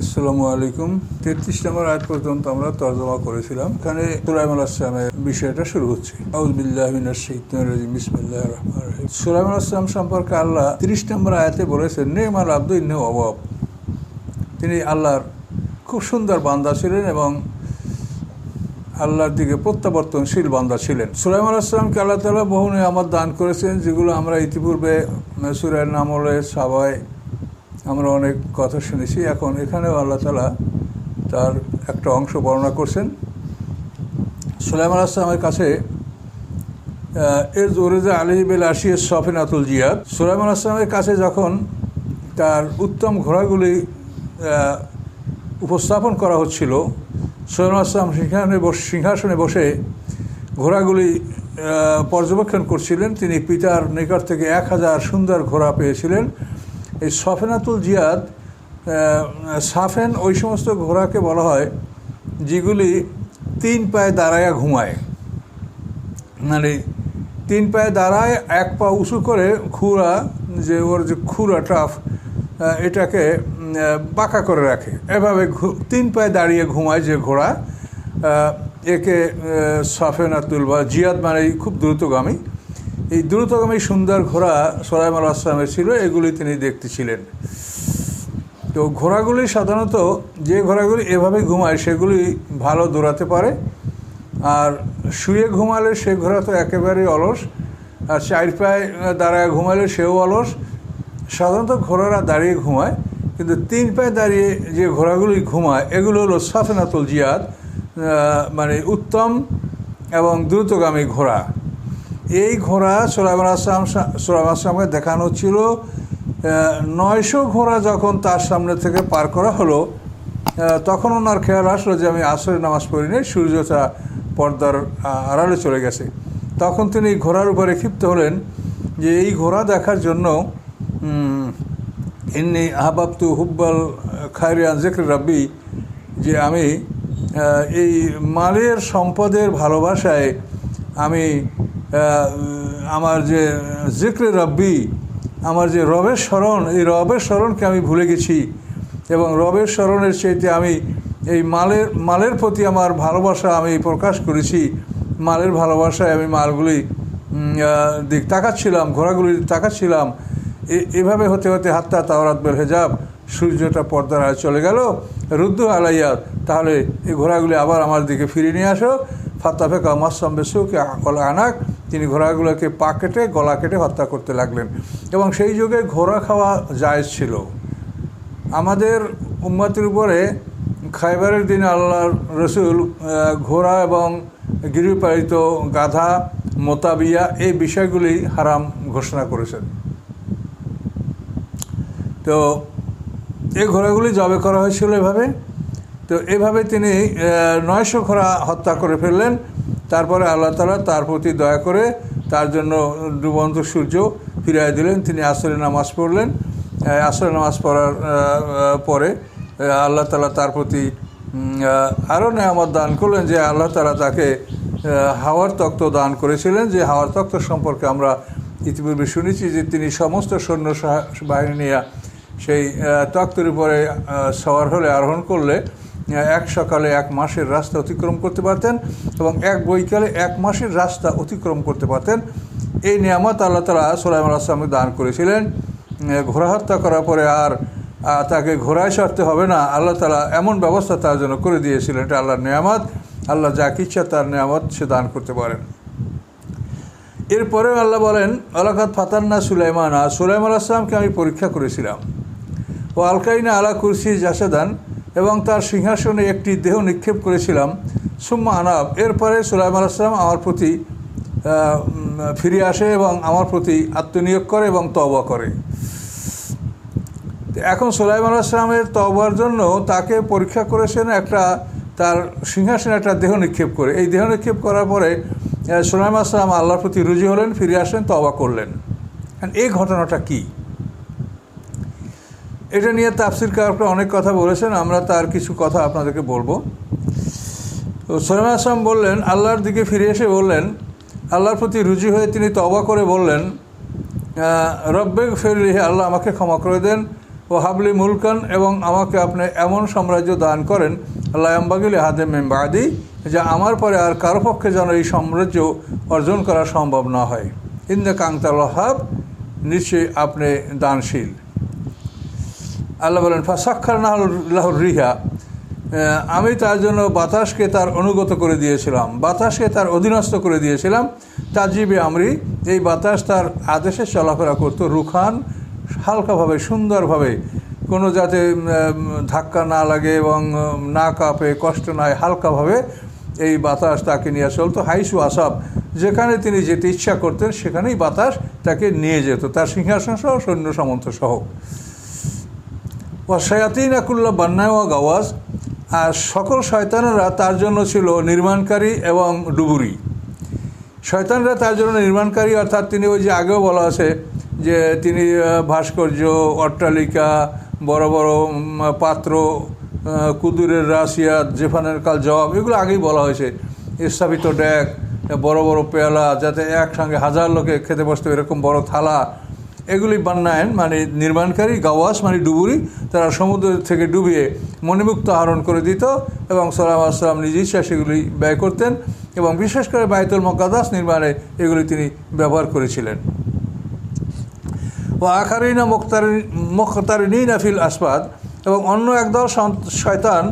আসসালামু আলাইকুম। তেত্রিশ নম্বর আয়াত পর্যন্ত আমরা তর্জমা করেছিলাম। এখানে সুলাইমান আসলামের বিষয়টা শুরু হচ্ছে। সুলাইমান আসলাম সম্পর্কে আল্লাহ তিরিশ নম্বর আয়াতে বলেছেন নেমাল আব্দুল নে অভাব তিনি আল্লাহর খুব সুন্দর বান্দা ছিলেন এবং আল্লাহর দিকে প্রত্যাবর্তনশীল বান্দা ছিলেন। সুলাইমান আসলামকে আল্লাহ তালা বহু আমার দান করেছেন, যেগুলো আমরা ইতিপূর্বে সুরায় নামলে, সাবায় আমরা অনেক কথা শুনেছি। এখন এখানেও আল্লাহ তালা তার একটা অংশ বর্ণনা করছেন। সুলাইমান আসলামের কাছে এর জোরেজা আলিবেল আশির সফিনাতুল জিয়াদ, সুলাইমান আসলামের কাছে যখন তার উত্তম ঘোড়াগুলি উপস্থাপন করা হচ্ছিল, সুলাইমান আসলাম সিংহাসনে সিংহাসনে বসে ঘোড়াগুলি পর্যবেক্ষণ করছিলেন। তিনি পিতার নিকট থেকে এক হাজার সুন্দর ঘোড়া পেয়েছিলেন। এই সফেনাতুল জিয়াদ সাফেন ওই সমস্ত ঘোড়াকে বলা হয়, যেগুলি তিন পায়ে দাঁড়ায়া ঘুমায়। মানে তিন পায়ে দাঁড়ায়, এক পা উঁচু করে খুঁড়া, যে ওর যে খুঁড়া টাফ এটাকে বাঁকা করে রাখে। এভাবে তিন পায়ে দাঁড়িয়ে ঘুমায় যে ঘোড়া একে সাফেনাতুল বা জিয়াদ মানে খুব দ্রুতগামী। এই দ্রুতগামী সুন্দর ঘোড়া সোলাইম আল আসলামের ছিল, এগুলি তিনি দেখতেছিলেন। তো ঘোড়াগুলি সাধারণত যে ঘোড়াগুলি এভাবে ঘুমায়, সেগুলি ভালো দৌড়াতে পারে। আর শুয়ে ঘুমালে সে ঘোড়া তো একেবারেই অলস, আর চার পায়ে দাঁড়ায় ঘুমালে সেও অলস। সাধারণত ঘোড়ারা দাঁড়িয়ে ঘুমায়, কিন্তু তিন পায়ে দাঁড়িয়ে যে ঘোড়াগুলি ঘুমায়, এগুলো হলো সাফেনাতুল জিয়াদ মানে উত্তম এবং দ্রুতগামী ঘোড়া। এই ঘোড়া সোলাইমান আসলাম সোলাইম আসলামকে দেখানো ছিল নয়শো ঘোড়া যখন তার সামনে থেকে পার করা হলো তখন ওনার খেয়াল আসলো যে আমি আসরের নামাজ পড়িনি সূর্যটা পর্দার আড়ালে চলে গেছে। তখন তিনি ঘোড়ার উপরে ক্ষিপ্ত হলেন যে এই ঘোড়া দেখার জন্য এমনি আহবাবতু হুব্বাল খায়রিয়ান জেকর রাব্বি, যে আমি এই মালের সম্পদের ভালোবাসায় আমি আমার যে জিক্রে রব্বি, আমার যে রবের স্মরণ, এই রবের স্মরণকে আমি ভুলে গেছি এবং রবের স্মরণের চাইতে আমি এই মালের মালের প্রতি আমার ভালোবাসা আমি প্রকাশ করেছি। মালের ভালোবাসায় আমি মালগুলি দিক তাকাচ্ছিলাম, ঘোড়াগুলি তাকাচ্ছিলাম। এভাবে হতে হতে হাত্তা তাওরাত বের হেজাব সূর্যটা পর্দার আয় চলে গেল। রুদ্র আলাইয়াত তাহলে এই ঘোড়াগুলি আবার আমার দিকে ফিরিয়ে নিয়ে আসো। ফাত্তা ফেকা মাসাম বেসুকে গলা আনাক। তিনি ঘোড়াগুলোকে পা কেটে, গলা কেটে হত্যা করতে লাগলেন। এবং সেই যুগে ঘোড়া খাওয়া জায়জ ছিল। আমাদের উম্মাতির উপরে খাইবারের দিন আল্লাহ রসুল ঘোড়া এবং গৃহপালিত গাধা, মোতাবিয়া এই বিষয়গুলি হারাম ঘোষণা করেছেন। তো এই ঘোড়াগুলি জবে করা হয়েছিল এভাবে। তো এভাবে তিনি নয়শো ঘোড়া হত্যা করে ফেললেন। তারপরে আল্লাহ তালা তার প্রতি দয়া করে তার জন্য ডুবন্ত সূর্য ফিরিয়ে দিলেন। তিনি আসরে নামাজ পড়লেন। আসরে নামাজ পড়ার পরে আল্লাহ তালা তার প্রতি আরও নেয়ামত দান করলেন যে আল্লাহ তালা তাকে হাওয়ার তক্ত দান করেছিলেন যে হাওয়ার তক্ত সম্পর্কে আমরা ইতিপূর্বে শুনেছি যে তিনি সমস্ত সৈন্য বাহিনী নিয়ে সেই তক্তের উপরে সওয়ার হলে আরোহণ করলে এক সকালে এক মাসের রাস্তা অতিক্রম করতে পারতেন এবং এক বৈকালে এক মাসের রাস্তা অতিক্রম করতে পারতেন। এই নিয়ামত আল্লাহ তালা সোলাইম আসলামকে দান করেছিলেন। ঘোড়া হত্যা করার পরে আর তাকে ঘোড়ায় সারতে হবে না। আল্লাহ তালা এমন ব্যবস্থা তার জন্য করে দিয়েছিলেন। এটা আল্লাহর নিয়ামত। আল্লাহ যা ইচ্ছা তার নিয়ামত সে দান করতে পারেন। এরপরেও আল্লাহ বলেন আলাকাত ফাতান্না সুলাইমানা। সুলাইমান আসলামকে আমি পরীক্ষা করেছিলাম। ও আলকাইনা আলা কুরসি জাসাদান। এবং তার সিংহাসনে একটি দেহ নিক্ষেপ করেছিলাম। সুম্মা আনাব, এরপরে সুলাইম আলাইসলাম আমার প্রতি ফিরে আসে এবং আমার প্রতি আত্মনিয়োগ করে এবং তবা করে। এখন সোলাইম আলাইসলামের তবার জন্য তাকে পরীক্ষা করেছেন একটা, তার সিংহাসনে একটা দেহ নিক্ষেপ করে। এই দেহ নিক্ষেপ করার পরে সোলাইম আসলাম আল্লাহর প্রতি রুজি হলেন, ফিরে আসলেন তবা করলেন। এই ঘটনাটা কী? এটা নিয়ে তাফসির কারকরা অনেক কথা বলেছেন, আমরা তার কিছু কথা আপনাদেরকে বলব। তো সোলাম আসলাম বললেন, আল্লাহর দিকে ফিরে এসে বললেন, আল্লাহর প্রতি রুজি হয়ে তিনি তবা করে বললেন রব্বেগ ফেরলি আল্লাহ আমাকে ক্ষমা করে দেন, ও হাবলি মুলকান, এবং আমাকে আপনি এমন সাম্রাজ্য দান করেন আল্লাহ আম্বাগিল হাদে মেম্বাদি যে আমার পরে আর কারও পক্ষে যেন এই সাম্রাজ্য অর্জন করা সম্ভব না হয়। ইন্দে কাংতাল হাব নিশ্চয়ই আপনি দানশীল। আল্লাহ বলেন ফাসাক্ষার নাহুর রিহা। আমি তার জন্য বাতাসকে তার অনুগত করে দিয়েছিলাম, বাতাসকে তার অধীনস্থ করে দিয়েছিলাম। তাজিবে আমরি, এই বাতাস তার আদেশে চলাফেরা করতো রুখান, হালকাভাবে, সুন্দরভাবে। কোনো যাতে ধাক্কা না লাগে এবং না কাঁপে, কষ্ট না হয় হালকাভাবে এই বাতাস তাকে নিয়ে চলতো। হাইসু আসাব, যেখানে তিনি যেতে ইচ্ছা করতেন, সেখানেই বাতাস তাকে নিয়ে যেত। তার সিংহাসন সহ, সৈন্য সামন্ত সহ। ও শয়াতিন আকুল্লা বান্নায় ও গাওয়াজ। আর সকল শয়তানেরা তার জন্য ছিল নির্মাণকারী এবং ডুবুরি। শয়তানরা তার জন্য নির্মাণকারী, অর্থাৎ তিনি ওই যে আগেও বলা আছে যে তিনি ভাস্কর্য, অট্টালিকা, বড় বড় পাত্র কুদুরের রাশিয়া জেফানের কাল জবাব, এগুলো আগেই বলা হয়েছে। স্থাপিত ড্যাক বড় বড় পেয়ালা, যাতে একসঙ্গে হাজার লোকে খেতে বসতে, এরকম বড় থালা এগুলি বান্নায়ন মানে নির্মাণকারী, গাওয়াস মানে ডুবুরি, তারা সমুদ্র থেকে ডুবিয়ে মণিমুক্ত আহরণ করে দিত এবং সালাম আসসালাম নিজ ইচ্ছা সেগুলি ব্যয় করতেন এবং বিশেষ করে বায়তুল মকাদাস নির্মাণে এগুলি তিনি ব্যবহার করেছিলেন। ও আখারিনা মুক্তার মুখতারিনী নাফিল আসবাদ এবং অন্য একদল শয়তান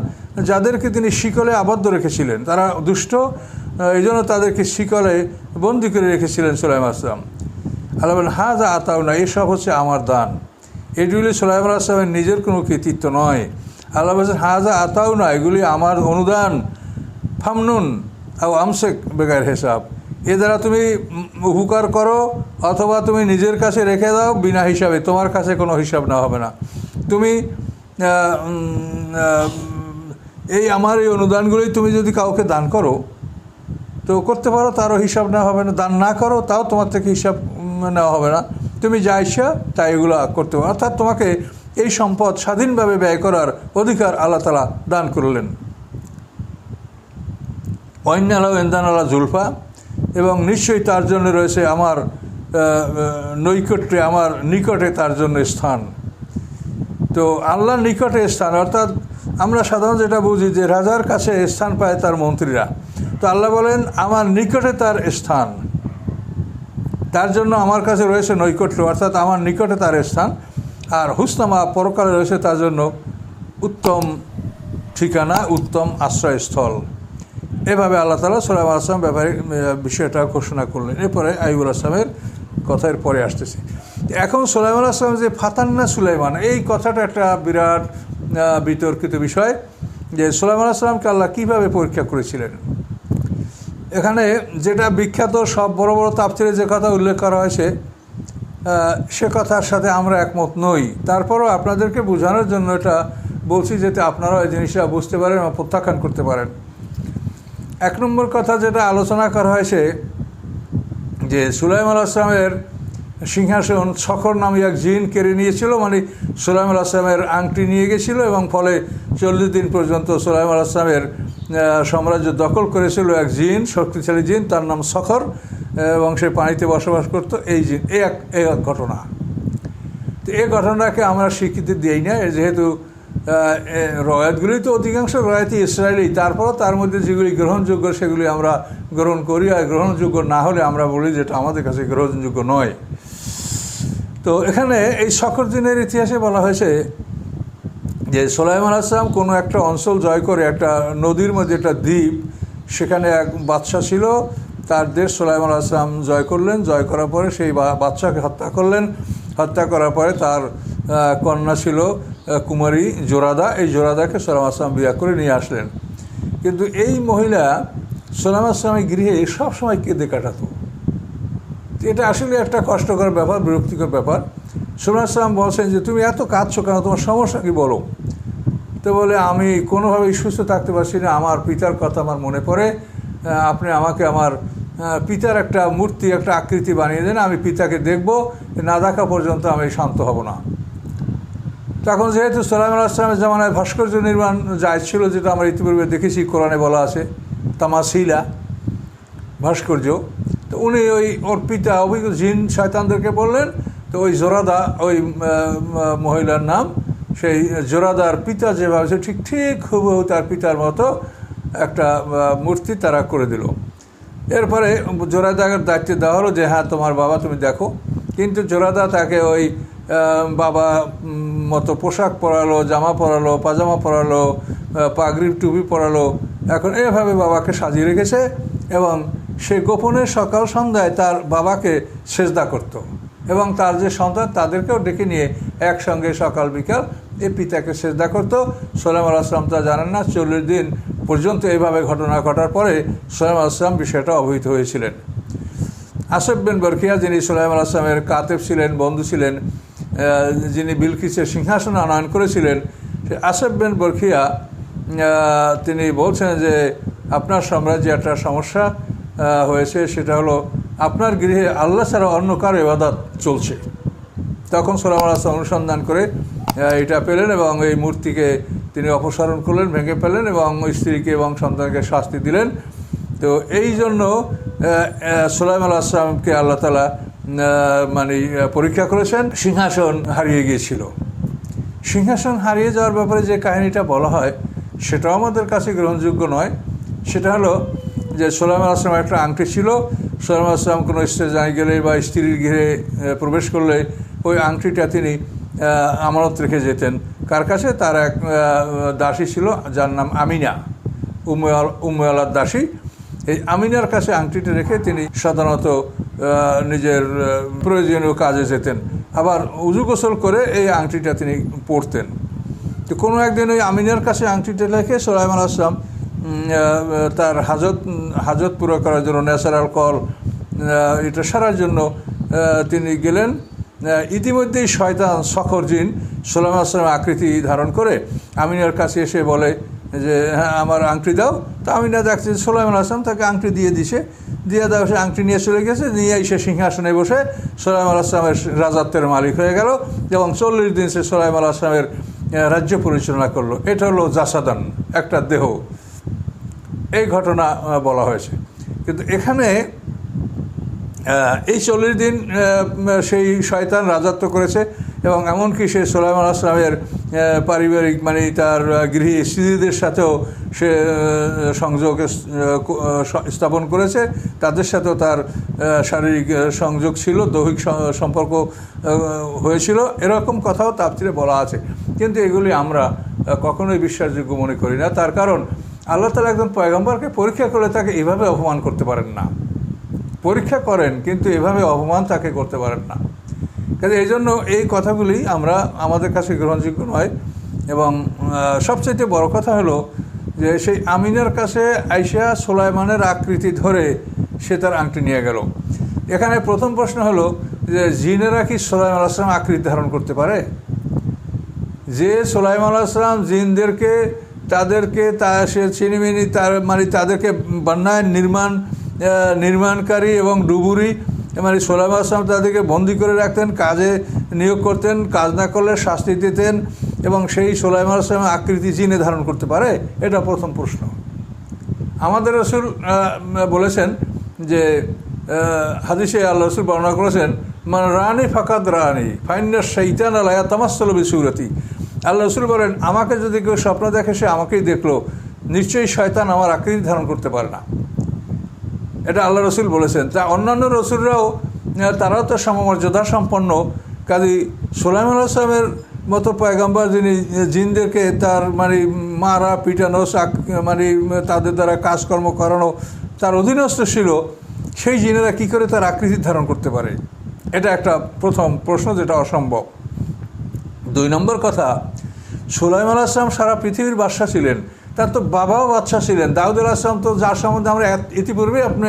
যাদেরকে তিনি শিকলে আবদ্ধ রেখেছিলেন, তারা দুষ্ট এই জন্য তাদেরকে শিকলে বন্দি করে রেখেছিলেন সোলাইম আসলাম আল্লাহ বলেন হা যা আতাও না এসব হচ্ছে আমার দান। এগুলি সোলাইম আসলামের নিজের কোনো কৃতিত্ব নয়। আল্লাহ বলছেন হা যা আতাও না এগুলি আমার অনুদান। ফামনুন আও আমসেক বেগার হিসাব। এ দ্বারা তুমি উপকার করো অথবা তুমি নিজের কাছে রেখে দাও বিনা হিসাবে। তোমার কাছে কোনো হিসাব না হবে না। তুমি এই আমার এই অনুদানগুলোই তুমি যদি কাউকে দান করো, তো করতে পারো, তারও হিসাব না হবে না। দান না করো, তাও তোমার থেকে হিসাব নেওয়া হবে না। তুমি যা ইচ্ছা তাই এগুলো করতে পারো অর্থাৎ তোমাকে এই সম্পদ স্বাধীনভাবে ব্যয় করার অধিকার আল্লাহ তালা দান করলেন। অন্যাল এন্দান আল্লাহ জুলফা, এবং নিশ্চয়ই তার জন্য রয়েছে আমার নৈকট্যে, আমার নিকটে তার জন্য স্থান। তো আল্লাহর নিকটে স্থান, অর্থাৎ আমরা সাধারণত যেটা বুঝি যে রাজার কাছে স্থান পায় তার মন্ত্রীরা। তো আল্লাহ বলেন, আমার নিকটে তার স্থান। তার জন্য আমার কাছে রয়েছে নৈকট্য, অর্থাৎ আমার নিকটে তার স্থান। আর হুসনামা পরকালে রয়েছে তার জন্য উত্তম ঠিকানা, উত্তম আশ্রয়স্থল। এভাবে আল্লাহ তালা সোলাইম আসলাম ব্যাপারে বিষয়টা ঘোষণা করলেন। এরপরে আইবুল আসলামের কথার পরে আসতেছে। এখন সোলাইমান আসলাম যে ফাতান্না সুলাইমান, এই কথাটা একটা বিরাট বিতর্কিত বিষয় যে সোলাইমান আসলামকে আল্লাহ কীভাবে পরীক্ষা করেছিলেন? এখানে যেটা বিখ্যাত, সব বড় বড় তাপতিরে যে কথা উল্লেখ করা হয়েছে সে কথার সাথে আমরা একমত নই। তারপরও আপনাদেরকে বোঝানোর জন্য এটা বলছি যাতে আপনারাও এই জিনিসটা বুঝতে পারেন বা প্রত্যাখ্যান করতে পারেন। এক নম্বর কথা যেটা আলোচনা করা হয়েছে, যে সুলাইম আল আসলামের সিংহাসন সখর নামে এক জিন কেড়ে নিয়েছিল মানে সুলাইম আল আসলামের আংটি নিয়ে গেছিল এবং ফলে চল্লিশ দিন পর্যন্ত সুলাইম আল আসলামের সাম্রাজ্য দখল করেছিল এক জিন, শক্তিশালী জিন, তার নাম সখর এবং সে পানিতে বসবাস করতো। এই জিন, এই এক এই এক ঘটনা। তো এই ঘটনাকে আমরা স্বীকৃতি দিই না যেহেতু রয়াতগুলি তো অধিকাংশ রয়াতি ইসরায়েলি। তারপরও তার মধ্যে যেগুলি গ্রহণযোগ্য, সেগুলি আমরা গ্রহণ করি, আর গ্রহণযোগ্য না হলে আমরা বলি যেটা আমাদের কাছে গ্রহণযোগ্য নয়। তো এখানে এই শকর দিনের ইতিহাসে বলা হয়েছে যে সোলাইমান আসলাম কোনো একটা অঞ্চল জয় করে একটা নদীর মধ্যে একটা দ্বীপ, সেখানে এক বাদশা ছিল, তার দেশ সোলাইমান আসলাম জয় করলেন, জয় করার পরে সেই বাচ্চাকে হত্যা করলেন। হত্যা করার পরে তার কন্যা ছিল কুমারী জোরাদা। এই জোরাদাকে সোলাম আসলাম বিয়া করে নিয়ে আসলেন। কিন্তু এই মহিলা সোলাম আসলামের গৃহে সবসময় কেঁদে কাটাতো। এটা আসলে একটা কষ্টকর ব্যাপার, বিরক্তিকর ব্যাপার। সোলাম আসলাম বলছেন যে, তুমি এত কাঁদছো কেন? তোমার সমস্যা কি বলো? তো বলে, আমি কোনোভাবেই সুস্থ থাকতে পারছি না। আমার পিতার কথা আমার মনে পড়ে। আপনি আমাকে আমার পিতার একটা মূর্তি, একটা আকৃতি বানিয়ে দেন, আমি পিতাকে দেখব, না দেখা পর্যন্ত আমি শান্ত হব না। তখন যেহেতু সালাম আসলামের জামানায় ভাস্কর্য নির্মাণ যায় ছিল, যেটা আমরা ইতিপূর্বে দেখেছি, কোরআনে বলা আছে তামাশিলা ভাস্কর্য। তো উনি ওই ওর পিতা অভিজ্ঞ জিন শয়তানদেরকে বললেন, তো ওই জোরাদা, ওই মহিলার নাম সেই জোরাদার পিতা যেভাবে ঠিক ঠিক হুবহু তার পিতার মতো একটা মূর্তি তারা করে দিল। এরপরে জোরাদার দায়িত্ব দেওয়া হলো যে হ্যাঁ তোমার বাবা, তুমি দেখো। কিন্তু জোরাদা তাকে ওই বাবা মতো পোশাক পরালো, জামা পরালো, পাজামা পরালো পাগড়ির টুপি পরালো। এখন এভাবে বাবাকে সাজিয়ে রেখেছে এবং সে গোপনে সকাল সন্ধ্যায় তার বাবাকে সেজদা করত এবং তার যে সন্তান, তাদেরকেও ডেকে নিয়ে একসঙ্গে সকাল, বিকাল এই পিতাকে সেজদা করতো। সোলাম আলাইসলাম তা জানেন না, চল্লিশ দিন পর্যন্ত এইভাবে ঘটনা ঘটার পরে সোলাম আলাইসলাম বিষয়টা অবহিত হয়েছিলেন। আসফ বিন বরখিয়া যিনি সোলাইম আসলামের কাতেব ছিলেন, বন্ধু ছিলেন যিনি বিলকিসের সিংহাসন আনয়ন করেছিলেন, সে আসফ বিন বরখিয়া তিনি বলছেন যে আপনার সাম্রাজ্যে একটা সমস্যা হয়েছে, সেটা হলো আপনার গৃহে আল্লাহ ছাড়া অন্য কারও এবাদত চলছে। তখন সোলাম আসলাম অনুসন্ধান করে এটা পেলেন এবং এই মূর্তিকে তিনি অপসারণ করলেন, ভেঙে ফেলেন এবং স্ত্রীকে এবং সন্তানকে শাস্তি দিলেন। তো এই জন্য সোলাইম আল আসলামকে আল্লাহ তালা মানে পরীক্ষা করেছেন। সিংহাসন হারিয়ে গিয়েছিল। সিংহাসন হারিয়ে যাওয়ার ব্যাপারে যে কাহিনীটা বলা হয়, সেটাও আমাদের কাছে গ্রহণযোগ্য নয়। সেটা হলো যে সোলাইম আসলাম একটা আংটি ছিল। সোলাইম আসলাম কোনো স্টেজায় গেলে বা স্ত্রীর ঘিরে প্রবেশ করলে ওই আংটিটা তিনি আমানত রেখে যেতেন। কার কাছে? তার এক দাসী ছিল, যার নাম আমিনা। উম্ময়াল উম্ময়ালার দাসী। এই আমিনার কাছে আংটিটা রেখে তিনি সাধারণত নিজের প্রয়োজনীয় কাজে যেতেন। আবার উজু গোসল করে এই আংটিটা তিনি পরতেন। তো কোনো একদিন ওই আমিনার কাছে আংটিটা রেখে সোলাইমান আসলাম তার হাজত হাজত পুরো করার জন্য, ন্যাচারাল কল এটা সারার জন্য তিনি গেলেন। ইতিমধ্যেই শয়তান সখর জিন সোলাম আসলামের আকৃতি ধারণ করে আমিনার কাছে এসে বলে যে হ্যাঁ আমার আংটি দাও। তো আমিনা দেখছে সোলাইমান আসলাম তাকে আংটি দিয়ে দিছে। দিয়ে দেওয়া সে আংটি নিয়ে চলে গেছে, নিয়ে এসে সিংহাসনে বসে সোলাইমান আসলামের রাজত্বের মালিক হয়ে গেল এবং চল্লিশ দিন সে সোলাইমান আসলামের রাজ্য পরিচালনা করল। এটা হলো জাসাদান, একটা দেহ। এই ঘটনা বলা হয়েছে। কিন্তু এখানে এই চল্লিশ দিন সেই শয়তান রাজত্ব করেছে এবং এমনকি সে সোলাইমান আসলামের পারিবারিক মানে তার গৃহী স্ত্রীদের সাথেও সে সংযোগ স্থাপন করেছে। তাদের সাথেও তার শারীরিক সংযোগ ছিল, দৈহিক সম্পর্ক হয়েছিল। এরকম কথাও তাপতিরে বলা আছে। কিন্তু এগুলি আমরা কখনোই বিশ্বাসযোগ্য মনে করি না। তার কারণ, আল্লাহ তালা একজন পয়গম্বরকে পরীক্ষা করে তাকে এভাবে অপমান করতে পারেন না। পরীক্ষা করেন, কিন্তু এভাবে অপমান তাকে করতে পারেন না। কাজে এই জন্য এই কথাগুলি আমরা আমাদের কাছে গ্রহণযোগ্য নয়। এবং সবচেয়ে বড় কথা হলো যে সেই আমিনের কাছে আইসা সোলাইমানের আকৃতি ধরে সে তার আংটি নিয়ে গেল। এখানে প্রথম প্রশ্ন হলো যে জিনেরা কি সোলাইম আলাইসলাম আকৃতি ধারণ করতে পারে? যে সোলাইম আলাইসলাম জিনদেরকে, তাদেরকে তা সে চিনিমিনি, তার মানে তাদেরকে বন্যায় নির্মাণ নির্মাণকারী এবং ডুবুরি মানে সোলাইম আসলাম তাদেরকে বন্দি করে রাখতেন, কাজে নিয়োগ করতেন, কাজ না করলে শাস্তি দিতেন এবং সেই সোলাইম আসলামের আকৃতি চিনে ধারণ করতে পারে? এটা প্রথম প্রশ্ন। আমাদের রসুল বলেছেন যে হাদিসে আল্লাহ রসুল বর্ণনা করেছেন মানে রানী ফাকাদ রানী ফাইনার শৈতান আলায়া তামাস্তল বিসুরতি। আল্লাহ রসুল বলেন, আমাকে যদি কেউ স্বপ্ন দেখে সে আমাকেই দেখল, নিশ্চয়ই শয়তান আমার আকৃতি ধারণ করতে পারে না। এটা আল্লাহ রসুল বলেছেন। তা অন্যান্য রসুলরাও তারাও তো সমমর্যাদা সম্পন্ন। কাজী সোলাইম আসলামের মতো পয়গাম্বার যিনি, জিনদেরকে তার মানে মারা, পিটানো মানে তাদের দ্বারা কাজকর্ম করানো তার অধীনস্থ ছিল, সেই জিনেরা কি করে তার আকৃতি ধারণ করতে পারে? এটা একটা প্রথম প্রশ্ন যেটা অসম্ভব। দুই নম্বর কথা সুলাইম আল সারা পৃথিবীর বাদশা ছিলেন। তার তো বাবাও বাদশা ছিলেন। দাউদ আসলাম তো যার সম্বন্ধে আমরা ইতিপূর্বে আপনি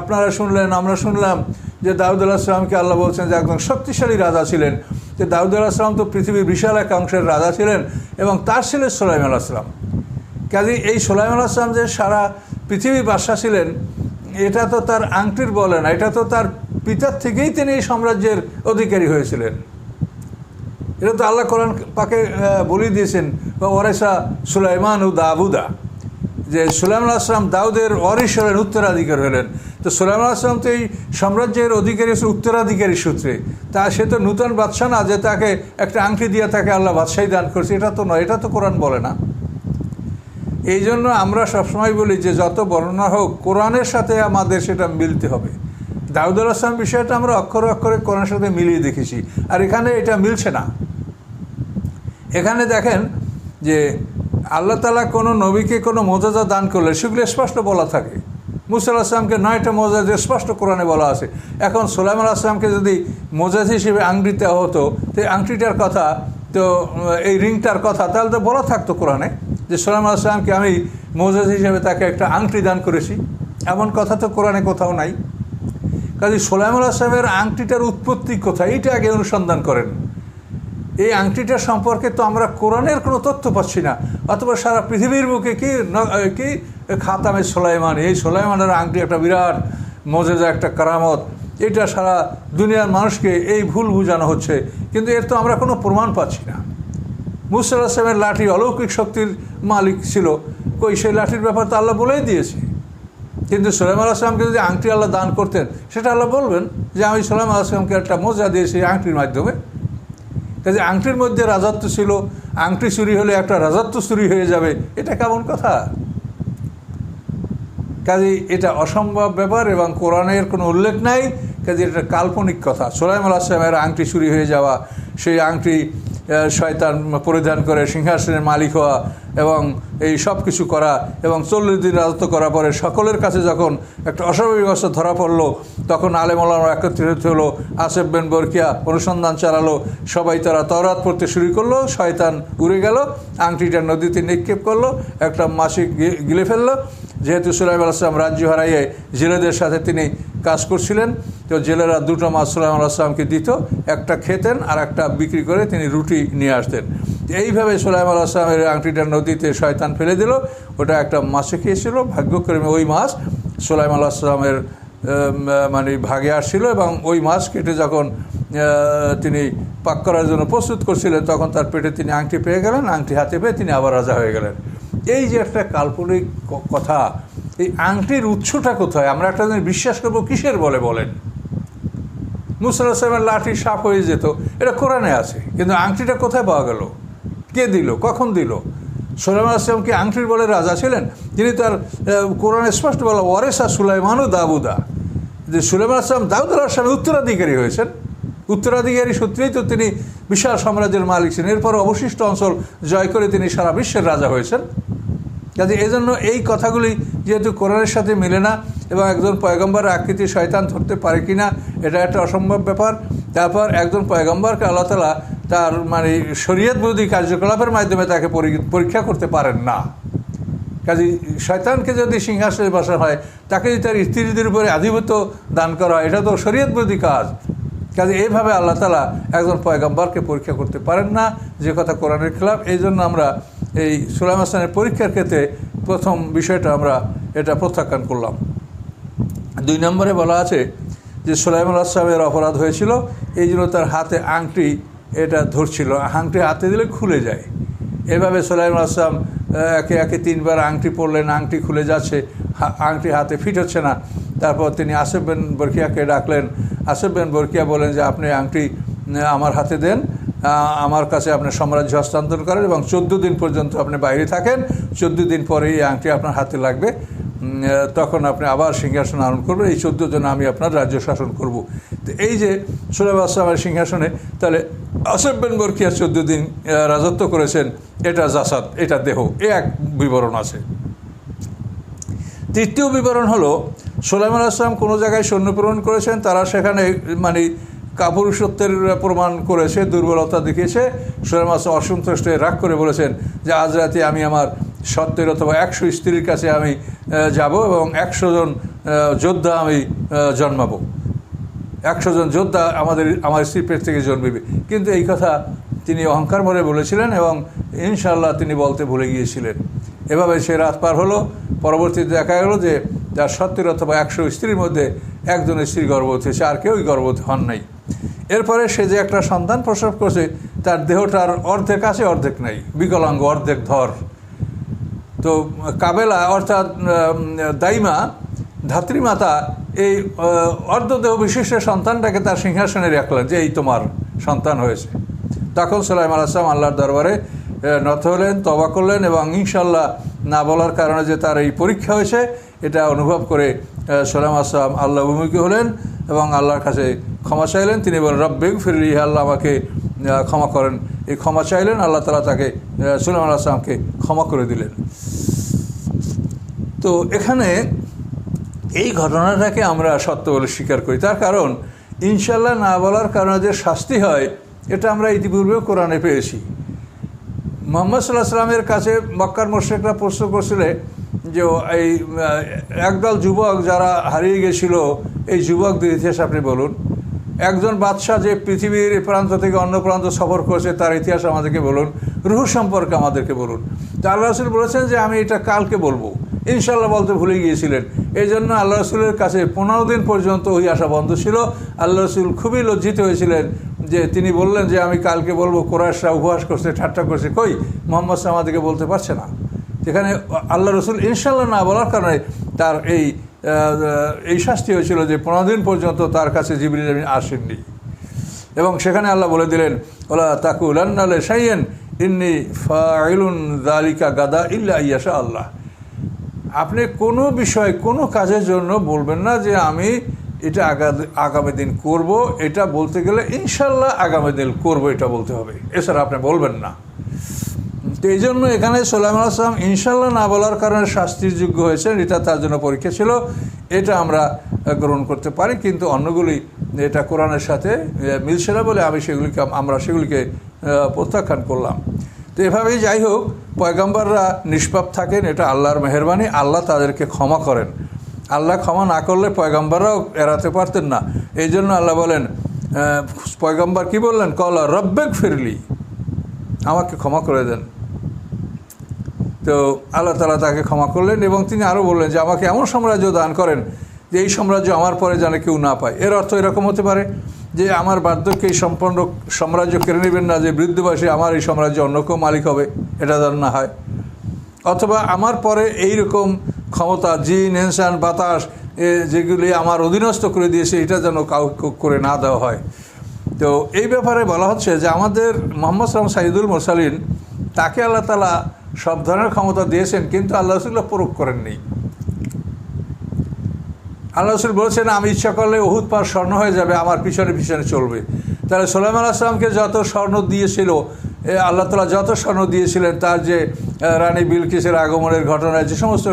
আপনারা শুনলেন, আমরা শুনলাম যে দাউদ আসলামকে আল্লাহ বলছেন যে একজন শক্তিশালী রাজা ছিলেন, যে দাউদ আসলাম তো পৃথিবীর বিশাল এক অংশের রাজা ছিলেন এবং তার ছিলেন সোলাইম আসলাম কাজে এই সোলাইম আসলাম যে সারা পৃথিবীর বাদশা ছিলেন, এটা তো তার আংটির বলে না, এটা তো তার পিতার থেকেই তিনি এই সাম্রাজ্যের অধিকারী হয়েছিলেন। এটা তো আল্লাহ কোরআন পাকে বলে দিয়েছেন ওরেসা সুলাইমান ও দাবুদা যে সুলাইমান আসলাম দাউদের অরিস হলেন উত্তরাধিকার হলেন। তো সোলাইমান আসলাম তো এই সাম্রাজ্যের অধিকারী হচ্ছে উত্তরাধিকারী সূত্রে। তা সে তো নূতন বাদশাহ না যে তাকে একটা আংটি দিয়ে তাকে আল্লাহ বাদশাহী দান করছে। এটা তো নয়, এটা তো কোরআন বলে না। এই জন্য আমরা সবসময় বলি যে যত বর্ণনা হোক, কোরআনের সাথে আমাদের সেটা মিলতে হবে। দাউদুল আসলাম বিষয়টা আমরা অক্ষরে অক্ষরে কোরআনের সাথে মিলিয়ে দেখেছি। আর এখানে এটা মিলছে না। এখানে দেখেন যে আল্লাহ তালা কোনো নবীকে কোনো মজাজা দান করলে সেগুলো স্পষ্ট বলা থাকে। মুসাল আসলামকে নয়টা মোজাজ স্পষ্ট কোরআনে বলা আছে। এখন সোলাইমান আসলামকে যদি মোজাজ হিসেবে আংটি দেওয়া হতো, তো আংটিটার কথা, তো, এই রিংটার কথা, তাহলে তো বলা থাকতো কোরআনে যে সোলাইমান আসলামকে আমি মোজাজ হিসেবে তাকে একটা আংটি দান করেছি। এমন কথা তো কোরআনে কোথাও নাই। কাজে সোলাইমুল আসলামের আংটিটার উৎপত্তি কোথায়, এইটা আগে অনুসন্ধান করেন। এই আংটিটা সম্পর্কে তো আমরা কোরআনের কোনো তথ্য পাচ্ছি না। অথবা সারা পৃথিবীর বুকে কি কি? খাতামে সোলাইমান, এই সোলাইমানের আংটি একটা বিরাট মজেজা একটা কারামত। এটা সারা দুনিয়ার মানুষকে এই ভুল বুঝানো হচ্ছে। কিন্তু এর তো আমরা কোনো প্রমাণ পাচ্ছি না। মুসাল আসলামের লাঠি অলৌকিক শক্তির মালিক ছিল। কই, সেই লাঠির ব্যাপার তো আল্লাহ বলেই দিয়েছে। কিন্তু সোলাইম আসলামকে যদি আংটি আল্লাহ দান করতেন, সেটা আল্লাহ বলবেন যে, আমি সোলাইম আসলামকে একটা মজা দিয়েছি আংটির মাধ্যমে কাজে আংটির মধ্যে রাজত্ব ছিল, আংটি চুরি হলে একটা রাজত্ব চুরি হয়ে যাবে, এটা কেমন কথা? কাজে এটা অসম্ভব ব্যাপার এবং কোরআনের কোনো উল্লেখ নাই, কাজে এটা কাল্পনিক কথা। সোলাইম আসলামের আংটি চুরি হয়ে যাওয়া, সেই আংটি শয়তান পরিধান করে সিংহাসনের মালিক হওয়া এবং এই সব কিছু করা এবং চল্লিশ দিন রাজত্ব করার পরে সকলের কাছে যখন একটা অস্বাভাবিক অবস্থা ধরা পড়ল তখন আলেমলাম একত্রিত হলো, আসেফ বেন বরকিয়া অনুসন্ধান চালালো, সবাই তারা তরাত পড়তে শুরু করল, শয়তান উড়ে গেল, আংটিটা নদীতে নিক্ষেপ করল, একটা মাসিক গিলে ফেলল। যেহেতু সুলাইম আলাইসলাম রাজ্য হারাইয়ে জেলেদের সাথে তিনি কাজ করছিলেন, তো জেলেরা দুটো মাছ সুলাইম আলাইসলামকে দিত, একটা খেতেন আর একটা বিক্রি করে তিনি রুটি নিয়ে আসতেন। এইভাবে সুলাইম আলাইসলামের আংটিটা নদীতে শয়তান ফেলে দিল, ওটা একটা মাছে খেয়েছিল, ভাগ্যক্রমে ওই মাছ সুলাইম আলাইসলামের মানে ভাগে আসছিল এবং ওই মাছ কেটে যখন তিনি পাক করার জন্য প্রস্তুত করছিলেন, তখন তার পেটে তিনি আংটি পেয়ে গেলেন, আংটি হাতে পেয়ে তিনি আবার রাজা হয়ে গেলেন। এই যে একটা কাল্পনিক কথা, এই আংটির উৎসটা কোথায়? আমরা একটা জিনিস বিশ্বাস করব, কিসের বলে বলেন? সাহেবের লাঠি সাপ হয়ে যেত, এটা কোরআনে আছে, কিন্তু আংটিটা কোথায় পাওয়া গেল? কে দিল? কখন দিল? সোলাইম আসলাম কি আংটির বলে রাজা ছিলেন? তিনি তার কোরআনে স্পষ্ট বলা ওয়ারেসা সুলাইমান ও দাবুদা যে সুলাইমান আসলাম দাউদ আসলামে উত্তরাধিকারী হয়েছেন। উত্তরাধিকারী সূত্রেই তো তিনি বিশাল সাম্রাজ্যের মালিক ছিলেন। এরপর অবশিষ্ট অঞ্চল জয় করে তিনি সারা বিশ্বের রাজা হয়েছেন। কাজে এই জন্য এই কথাগুলি যেহেতু কোরআনের সাথে মিলে না এবং একজন পয়গম্বর আকৃতি শয়তান ধরতে পারে কি না এটা একটা অসম্ভব ব্যাপার। তারপর একজন পয়গম্বরকে আল্লাহ তালা তার মানে শরীয়ত বিরোধী কার্যকলাপের মাধ্যমে তাকে পরীক্ষা করতে পারেন না। কাজে শয়তানকে যদি সিংহাসনে বসা হয়, তাকে যদি তার স্ত্রীদের উপরে আধিপত্য দান করা হয়, এটা তো শরীয়ত বিরোধী কাজ। কাজে এইভাবে আল্লাহ তালা একজন পয়গম্বরকে পরীক্ষা করতে পারেন না, যে কথা কোরআনের খেলাফ। এই জন্য আমরা এই সুলাইম আসলামের পরীক্ষার ক্ষেত্রে প্রথম বিষয়টা আমরা এটা প্রত্যাখ্যান করলাম। দুই নম্বরে বলা আছে যে সুলাইমান আসলামের অপরাধ হয়েছিল, এই জন্য তার হাতে আংটি এটা ধরছিল, আংটি হাতে দিলে খুলে যায়। এভাবে সোলাইম আসলাম একে একে তিনবার আংটি পরলেন, আংটি খুলে যাচ্ছে আংটি হাতে ফিট হচ্ছে না। তারপর তিনি আসেফ বেন বরকিয়াকে ডাকলেন। আসেফ বেন বরকিয়া বলেন যে, আপনি আংটি আমার হাতে দেন আমার কাছে আপনার সাম্রাজ্য হস্তান্তর করেন এবং চোদ্দ দিন পর্যন্ত আপনি বাইরে থাকেন। চোদ্দ দিন পরে এই আংটি আপনার হাতে লাগবে। তখন আপনি আবার সিংহাসন আরোহণ করবেন। এই চোদ্দ জন আমি আপনার রাজ্য শাসন করব। তো এই যে সুলেব আসলামের সিংহাসনে, তাহলে আসেফ বেন বরকিয়া চোদ্দ দিন রাজত্ব করেছেন, এটা জাসাদ, এটা দেহ, এ এক বিবরণ আছে। তৃতীয় বিবরণ হলো, সোলাইমান আসলাম কোনো জায়গায় সৈন্য প্রেরণ করেছেন, তারা সেখানে মানে কাপুরুষত্বের প্রমাণ করেছে, দুর্বলতা দেখিয়েছে। সোলাইম আসলাম অসন্তুষ্ট রাগ করে বলেছেন যে, আজ রাতে আমি আমার সত্যের অথবা একশো স্ত্রীর কাছে আমি যাব এবং একশো জন যোদ্ধা আমি জন্মাবো। একশো জন যোদ্ধা আমাদের আমার স্ত্রীর পেট থেকে জন্মিবে। কিন্তু এই কথা তিনি অহংকার ভরে বলেছিলেন এবং ইনশাল্লাহ তিনি বলতে ভুলে গিয়েছিলেন। এভাবে সে রাত পার হলো, পরবর্তীতে দেখা গেল যে তার সত্তর অথবা একশো স্ত্রীর মধ্যে একজন স্ত্রী গর্ভবতী হয়েছে, আর কেউই গর্ভবতী হন নাই। এরপরে সে যে একটা সন্তান প্রসব করছে, তার দেহটার অর্ধেক আছে, অর্ধেক নাই। বিকলাঙ্গ, অর্ধেক ধর। তো কাবেলা, অর্থাৎ দাইমা ধাত্রীমাতা এই অর্ধদেহ বিশিষ্ট সন্তানটাকে তার সিংহাসনে রাখলেন যে এই তোমার সন্তান হয়েছে। তখন সোলাইম আলাইসলাম আল্লাহর দরবারে নত হলেন তবা করলেন এবং ইনশাল্লাহ না বলার কারণে যে তার এই পরীক্ষা হয়েছে এটা অনুভব করে আহ, সোলাইম আসলাম আল্লাহ ভূমিকে হলেন এবং আল্লাহর কাছে ক্ষমা চাইলেন। তিনি বলেন রব্বেগ ফিরলি আল্লাহ আমাকে ক্ষমা করেন। এই ক্ষমা চাইলেন আল্লাহ তালা তাকে আহ, সুলাইম আলাইসলামকে ক্ষমা করে দিলেন। তো এখানে এই ঘটনাটাকে আমরা সত্য বলে স্বীকার করি। তার কারণ ইনশাল্লাহ না বলার কারণে যে শাস্তি হয়, এটা আমরা ইতিপূর্বেও কোরআনে পেয়েছি। মোহাম্মদ সাল্লাহ সাল্লামের কাছে মক্কার মোশেকরা প্রশ্ন করছিলে যে, এই একদল যুবক যারা হারিয়ে গেছিল, এই যুবকদের ইতিহাস আপনি বলুন। একজন বাদশাহ যে পৃথিবীর প্রান্ত থেকে অন্য প্রান্ত সফর করেছে, তার ইতিহাস আমাদেরকে বলুন, রুহ সম্পর্কে আমাদেরকে বলুন। তা আল্লাহ বলেছেন যে, আমি এটা কালকে বলব। ইনশাল্লাহ বলতে ভুলে গিয়েছিলেন। এই জন্য আল্লাহ রসুলের কাছে পনেরো দিন পর্যন্ত ওই আসা বন্ধ ছিল। আল্লাহ রসুল খুবই লজ্জিত হয়েছিলেন যে তিনি বললেন যে, আমি কালকে বলব কোরআশরা উপহাস করছে, ঠাট্টা করছে। কই? মোহাম্মদ আমাদেরকে বলতে পারছে না। যেখানে আল্লাহ রসুল ইনশাল্লাহ না বলার কারণে তার এই এই শাস্তি হয়েছিল যে, পনেরো দিন পর্যন্ত তার কাছে জিবরিল আমিন আসেননি। এবং সেখানে আল্লাহ বলে দিলেন, ওলা তাকুলান্নালে সাইয়েন ইন্নি ফাইলুন দালিকা গাদা ইল্লা ইয়াশা আল্লাহ। আপনি কোনো বিষয়, কোনো কাজের জন্য বলবেন না যে আমি এটা আগা- আগামী দিন করব। এটা বলতে গেলে ইনশাল্লাহ আগামী দিন করব, এটা বলতে হবে। এছাড়া আপনি বলবেন না। তো এই জন্য এখানে সোলাইম আসলাম ইনশাল্লাহ না বলার কারণে শাস্তির যোগ্য হয়েছেন। এটা তার জন্য পরীক্ষা ছিল। এটা আমরা গ্রহণ করতে পারি, কিন্তু অন্যগুলি এটা কোরআনের সাথে মিলছে না বলে আমি সেগুলিকে, আমরা সেগুলিকে প্রত্যাখ্যান করলাম। তো এভাবেই যাই হোক, পয়গম্বররা নিষ্পাপ থাকেন, এটা আল্লাহর মেহরবানি, আল্লাহ তাদেরকে ক্ষমা করেন। আল্লাহ ক্ষমা না করলে পয়গম্বররাও এড়াতে পারতেন না। এই জন্য আল্লাহ বলেন পয়গম্বর কি বললেন? কলা রব্বেক ফিরলি, আমাকে ক্ষমা করে দেন। তো আল্লাহ তালা তাকে ক্ষমা করলেন এবং তিনি আরও বললেন যে, আমাকে এমন সাম্রাজ্য দান করেন যে, এই সাম্রাজ্য আমার পরে যেন কেউ না পায়। এর অর্থ এরকম হতে পারে। যে আমার বার্ধক্যে এই সম্পন্ন সাম্রাজ্য কেড়ে নেবেন না, যে বৃদ্ধ বয়সে আমার এই সাম্রাজ্য অন্য কেউ মালিক হবে, এটা যেন না হয়। অথবা আমার পরে এই রকম ক্ষমতা, জিন ইনসান বাতাস যেগুলি আমার অধীনস্থ করে দিয়েছে, এটা যেন কাউকে করে না দেওয়া হয়। তো এই ব্যাপারে বলা হচ্ছে যে আমাদের মোহাম্মদ সালাম সাইদুল মোরসালিন, তাকে আল্লাহ তালা সব ধরনের ক্ষমতা দিয়েছেন, কিন্তু আল্লাহ রসুল্লাহ প্রয়োগ করেননি। আল্লাহ রসুল বলেছেন, আমি ইচ্ছা করলে অহুত পার স্বর্ণ হয়ে যাবে, আমার পিছনে পিছনে চলবে। তাহলে সোলাইম আলাহিসামকে যত স্বর্ণ দিয়েছিল আল্লাহ তালা যত স্বর্ণ দিয়েছিলেন, তার যে রানী বিলকিসের আগমনের ঘটনায় যে সমস্ত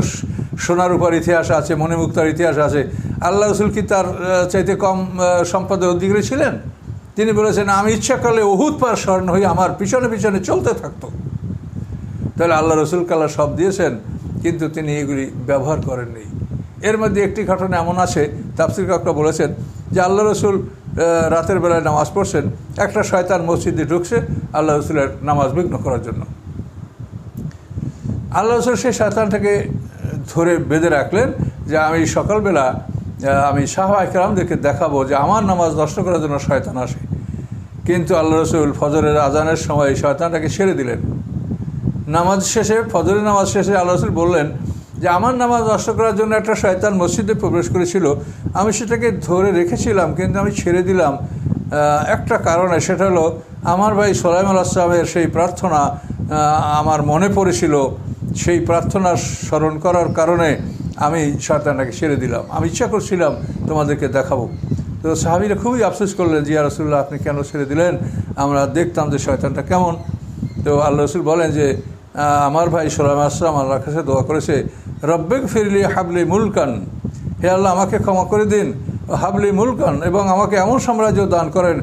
সোনার উপর ইতিহাস আছে, মণিমুক্তার ইতিহাস আছে, আল্লাহ রসুল কি তার চাইতে কম সম্পদের অধিকারী ছিলেন? তিনি বলেছেন, আমি ইচ্ছা করলে অহুত পার স্বর্ণ হয়ে আমার পিছনে পিছনে চলতে থাকতো। তাহলে আল্লাহ রসুল কাল্লা সব দিয়েছেন, কিন্তু তিনি এগুলি ব্যবহার করেননি। এর মধ্যে একটি ঘটনা এমন আছে, তাফসির কাকরা বলেছেন যে আল্লাহ রসুল রাতের বেলায় নামাজ পড়ছেন, একটা শয়তান মসজিদে ঢুকছে আল্লাহ রসুলের নামাজ বিঘ্ন করার জন্য। আল্লাহ রসুল সেই শয়তানটাকে ধরে বেঁধে রাখলেন যে আমি সকালবেলা আমি সাহবা একরামদেরকে দেখাবো যে আমার নামাজ নষ্ট করার জন্য শয়তান আসে। কিন্তু আল্লাহ রসুল ফজরের আজানের সময় শয়তানটাকে ছেড়ে দিলেন। নামাজ শেষে, ফজরের নামাজ শেষে আল্লাহ রসুল বললেন যে আমার নামাজ নষ্ট করার জন্য একটা শয়তান মসজিদে প্রবেশ করেছিল, আমি সেটাকে ধরে রেখেছিলাম, কিন্তু আমি ছেড়ে দিলাম। একটা কারণে সেটা হলো, আমার ভাই সোলাইম আসলামের সেই প্রার্থনা আমার মনে পড়েছিল। সেই প্রার্থনা স্মরণ করার কারণে আমি শয়তানটাকে ছেড়ে দিলাম। আমি ইচ্ছা করছিলাম তোমাদেরকে দেখাবো। তো সাহাবিরা খুবই আফসোস করলেন জিয়া রসুল্লাহ আপনি কেন ছেড়ে দিলেন? আমরা দেখতাম যে শয়তানটা কেমন। তো আল্লাহ রসুল বলেন যে আমার ভাই সোলাম আসলাম আল্লাহর কাছে দোয়া করেছে রব্বেক ফিরলি হাবলি মুলকান। হে আল্লাহ, আমাকে ক্ষমা করে দিন। হাবলি মুলকান, এবং আমাকে এমন সাম্রাজ্য দান করেন,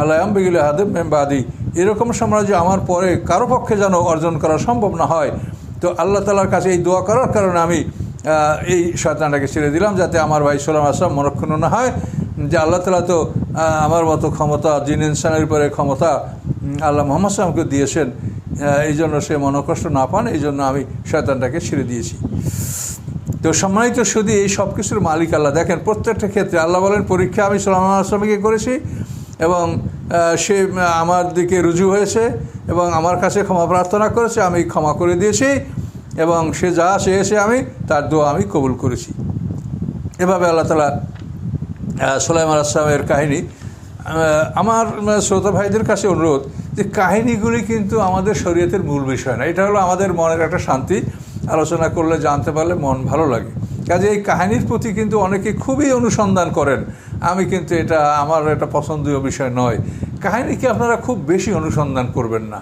আল্লাহ আম্বিগুলি হাদেব মেম্বাদি এরকম সাম্রাজ্য আমার পরে কারও পক্ষে যেন অর্জন করা সম্ভব না হয়। তো আল্লাহ তালার কাছে এই দোয়া করার কারণে আমি এই শয়তানটাকে ছেড়ে দিলাম, যাতে আমার ভাই সোলাম আসলাম মরক্ষণ না হয়। যে আল্লাহ তালা তো আমার মতো ক্ষমতা, জিন ইনসানের উপরে ক্ষমতা আল্লাহ মোহাম্মদ সালামকে দিয়েছেন এই জন্য সে মনোকষ্ট না পান, এই জন্য আমি শয়তানটাকে ছেড়ে দিয়েছি। তো সম্মানিত শুধু এই সব কিছুর মালিক আল্লাহ। দেখেন, প্রত্যেকটা ক্ষেত্রে আল্লাহ বলেন, পরীক্ষা আমি সালাম আসলামীকে করেছি এবং সে আমার দিকে রুজু হয়েছে এবং আমার কাছে ক্ষমা প্রার্থনা করেছে, আমি ক্ষমা করে দিয়েছি এবং সে যা চেয়েছে আমি, তার দোয়া আমি কবুল করেছি। এভাবে আল্লাহ তালা সোলাইমান আসলামের কাহিনী আমার শ্রোতা ভাইদের কাছে অনুরোধ যে কাহিনীগুলি কিন্তু আমাদের শরীয়তের মূল বিষয় না। এটা হলো আমাদের মনের একটা শান্তি। আলোচনা করলে, জানতে পারলে মন ভালো লাগে। কাজে এই কাহিনীর প্রতি কিন্তু অনেকে খুবই অনুসন্ধান করেন। আমি কিন্তু এটা, আমার এটা পছন্দীয় বিষয় নয়। কাহিনীকে আপনারা খুব বেশি অনুসন্ধান করবেন না।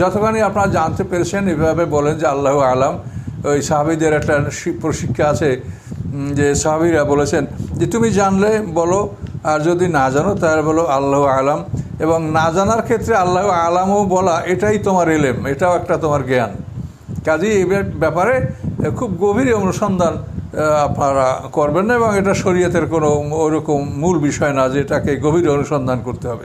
যতখানি আপনারা জানতে পেরেছেন, এভাবে বলেন যে আল্লাহ আলাম, ওই সাহাবিদের একটা প্রশিক্ষা আছে যে সাহাবিরা বলেছেন যে তুমি জানলে বলো, আর যদি না জানো তাহলে বলো আল্লাহ আলাম। এবং না জানার ক্ষেত্রে আল্লাহ আলামও বলা, এটাই তোমার এলেম, এটাও একটা তোমার জ্ঞান। কাজেই এই ব্যাপারে খুব গভীর অনুসন্ধান আপনারা করবেন না এবং এটা শরীয়তের কোনো ওরকম মূল বিষয় না যে এটাকে গভীর অনুসন্ধান করতে হবে।